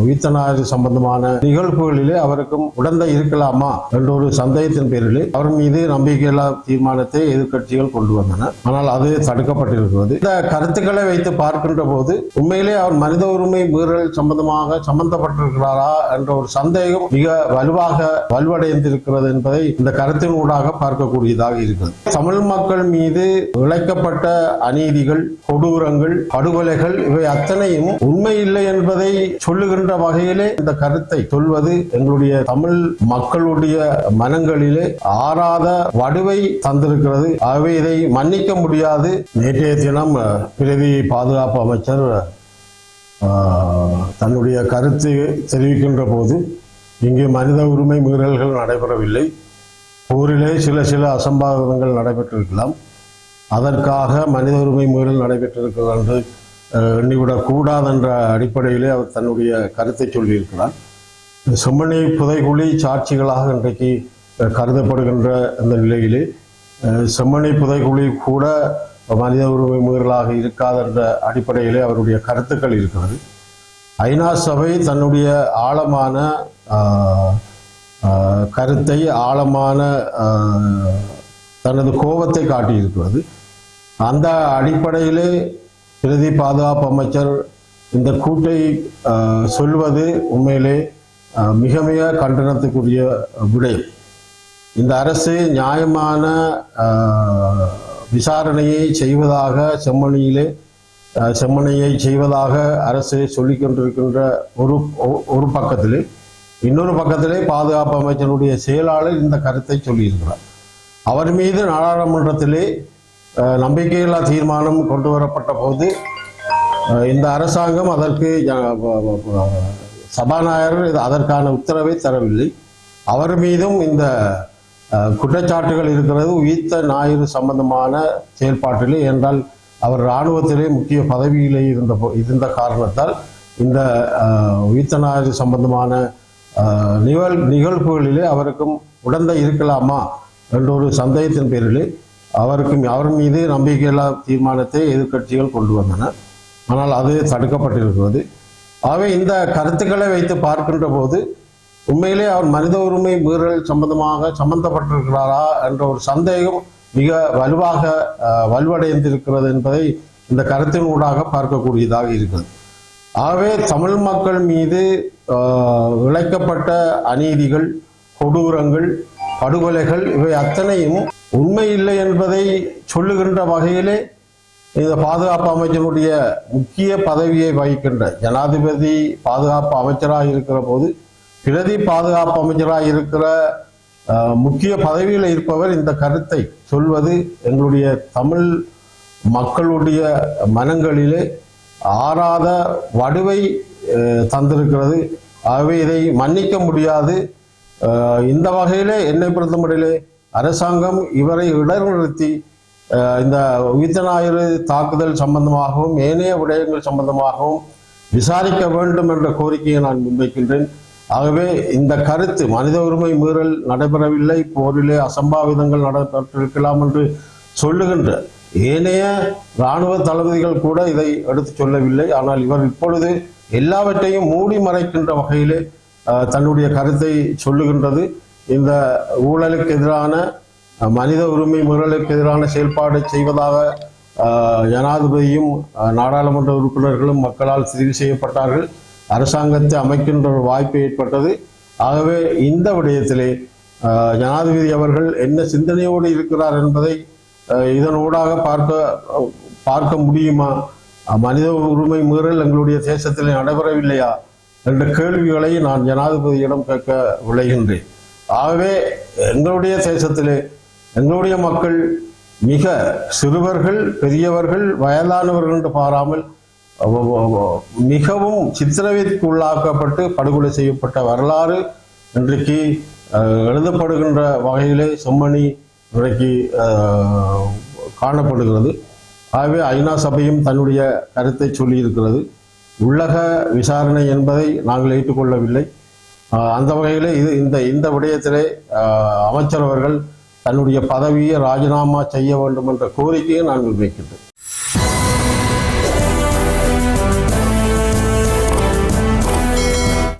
உயிர்த்தனாறு சம்பந்தமான நிகழ்வுகளிலே அவருக்கும் உடந்தை இருக்கலாமா என்ற ஒரு சந்தேகத்தின் பேரிலே அவர் மீது நம்பிக்கையில்லா தீர்மானத்தை எதிர்க்கட்சிகள் கொண்டு வந்தன. ஆனால் அது தடுக்கப்பட்டிருக்கிறது. இந்த கருத்துக்களை வைத்து பார்க்கின்ற போது உண்மையிலே அவர் மனித உரிமை மீறல் சம்பந்தமாக சம்பந்தப்பட்டிருக்கிறாரா என்ற ஒரு சந்தேகம் மிக வலுவாக வலுவடைந்திருக்கிறது என்பதை இந்த கருத்தின் ஊடாக பார்க்கக்கூடியதாக இருக்கிறது. தமிழ் மக்கள் மீது இழைக்கப்பட்ட அநீதிகள் கொடூரங்கள் படுகொலைகள் இவை அத்தனையும் உண்மை இல்லை என்பதை சொல்லுகின்ற வகையிலே இந்த கருத்தை சொல்வது எங்களுடைய தமிழ் மக்களுடைய மனங்களிலே ஆறாத வடுவை தந்திருக்கிறது. ஆகவே இதை மன்னிக்க முடியாது. நேற்றைய தினம் பிரதி பாதுகாப்பு அமைச்சர் தன்னுடைய கருத்து தெரிவிக்கின்ற போது இங்கே மனித உரிமை மீறல்கள் நடைபெறவில்லை. ஊரிலே சில சில அசம்பாவிதங்கள் நடைபெற்றிருக்கலாம். அதற்காக மனித உரிமை மீறல் நடைபெற்றிருக்கிறது எண்ணிவிடக்கூடாதென்ற அடிப்படையிலே அவர் தன்னுடைய கருத்தை சொல்லியிருக்கிறார். செம்மணி புதைகுழி சாட்சிகளாக இன்றைக்கு கருதப்படுகின்ற அந்த நிலையிலே செம்மணி புதைகுழி கூட மனித உரிமை மீறலாக இருக்காதென்ற அடிப்படையிலே அவருடைய கருத்துக்கள் இருக்கிறது. ஐநா சபை தன்னுடைய ஆழமான கருத்தை ஆழமான தனது கோபத்தை காட்டியிருக்கிறது. அந்த அடிப்படையிலே பிரதி பாதுகாப்பு அமைச்சர் இந்த கூட்டை சொல்வது உண்மையிலே மிக மிக கண்டனத்துக்குரிய விடயம் இந்த அரசு நியாயமான விசாரணையை செய்வதாக செம்மணியிலே செம்மணியை செய்வதாக அரசு சொல்லிக் கொண்டிருக்கின்ற ஒரு ஒ- ஒரு பக்கத்திலே இன்னொரு பக்கத்திலே பாதுகாப்பு அமைச்சருடைய செயலாளர் இந்த கருத்தை சொல்லியிருக்கிறார். அவர் மீது நாடாளுமன்றத்திலே நம்பிக்கையில்லா தீர்மானம் கொண்டு வரப்பட்ட போது இந்த அரசாங்கம் அதற்கு சபாநாயகர் அதற்கான உத்தரவை தரவில்லை. அவர் மீதும் இந்த குற்றச்சாட்டுகள் இருக்கிறது உயிர்த்த ஞாயிறு சம்பந்தமான செயல்பாட்டிலே என்றால் அவர் இராணுவத்திலே முக்கிய பதவியிலே இருந்த போ- இருந்த காரணத்தால் இந்த உயிர்த்த ஞாயிறு சம்பந்தமான நிகழ் நிகழ்வுகளிலே அவருக்கும் உடந்தை இருக்கலாமா? என்ற ஒரு சந்தேகத்தின் பேரிலே அவருக்கும் அவர் மீது நம்பிக்கையில்லா தீர்மானத்தை எதிர்க்கட்சிகள் கொண்டு வந்தன. ஆனால் அது தடுக்கப்பட்டிருக்கிறது. ஆகவே இந்த கருத்துக்களை வைத்து பார்க்கின்ற போது உண்மையிலே அவர் மனித உரிமை மீறல் சம்பந்தமாக சம்பந்தப்பட்டிருக்கிறாரா என்ற ஒரு சந்தேகம் மிக வலுவாக வலுவடைந்திருக்கிறது என்பதை இந்த கருத்தின் ஊடாக பார்க்கக்கூடியதாக இருக்கிறது. ஆகவே தமிழ் மக்கள் மீது இழைக்கப்பட்ட அநீதிகள் கொடூரங்கள் படுகொலைகள் இவை அத்தனையும் உண்மை இல்லை என்பதை சொல்லுகின்ற வகையிலே இந்த பாதுகாப்பு அமைச்சருடைய முக்கிய பதவியை வகிக்கின்ற ஜனாதிபதி பாதுகாப்பு அமைச்சராக இருக்கிற போது பிரதி பாதுகாப்பு அமைச்சராக இருக்கிற முக்கிய பதவியில் இருப்பவர் இந்த கருத்தை சொல்வது எங்களுடைய தமிழ் மக்களுடைய மனங்களிலே ஆறாத வடுவை தந்திருக்கிறது. ஆகவே இதை மன்னிக்க முடியாது. இந்த வகையிலே என்னை பொறுத்தமட்டிலே அரசாங்கம் இவரை இடர்நிறுத்தி இந்த உயிர்த்த ஞாயிறு தாக்குதல் சம்பந்தமாகவும் ஏனைய விடயங்கள் சம்பந்தமாகவும் விசாரிக்க வேண்டும் என்ற கோரிக்கையை நான் முன்வைக்கின்றேன். ஆகவே இந்த கருத்து மனித உரிமை மீறல் நடைபெறவில்லை போரிலே அசம்பாவிதங்கள் நடைபெற்றிருக்கலாம் என்று சொல்லுகின்ற ஏனைய இராணுவ தளபதிகள் கூட இதை எடுத்துச் சொல்லவில்லை. ஆனால் இவர் இப்பொழுது எல்லாவற்றையும் மூடி மறைக்கின்ற வகையிலே தன்னுடைய கருத்தை சொல்லுகின்றது. இந்த ஊழலுக்கு எதிரான மனித உரிமை மீறலுக்கு எதிரான செயல்பாடு செய்வதாக ஜனாதிபதியும் நாடாளுமன்ற உறுப்பினர்களும் மக்களால் தெரிவு செய்யப்பட்டார்கள். அரசாங்கத்தை அமைக்கின்ற ஒரு வாய்ப்பு ஏற்பட்டது. ஆகவே இந்த விடயத்திலே ஜனாதிபதி அவர்கள் என்ன சிந்தனையோடு இருக்கிறார் என்பதை இதனூடாக பார்க்க பார்க்க முடியுமா? மனித உரிமை மீறல் எங்களுடைய தேசத்தில் நடைபெறவில்லையா? என்ற கேள்விகளை நான் ஜனாதிபதியிடம் கேட்க விளைகின்றேன் ஆகவே எங்களுடைய தேசத்திலே எங்களுடைய மக்கள் மிக சிறுவர்கள் பெரியவர்கள் வயதானவர்கள் என்று பாராமல் மிகவும் சித்திரவதைக்கு உள்ளாக்கப்பட்டு படுகொலை செய்யப்பட்ட வரலாறு இன்றைக்கு எழுதப்படுகின்ற வகையிலே செம்மணி இன்றைக்கு காணப்படுகிறது. ஆகவே ஐநா சபையும் தன்னுடைய கருத்தை சொல்லியிருக்கிறது. உள்ளக விசாரணை என்பதை நாங்கள் ஏற்றுக்கொள்ளவில்லை. அந்த வகையிலே இது இந்த இந்த விடயத்திலே அமைச்சர் அவர்கள் தன்னுடைய பதவியை ராஜினாமா செய்ய வேண்டும் என்ற கோரிக்கையை நாங்கள் வைக்கின்றோம்.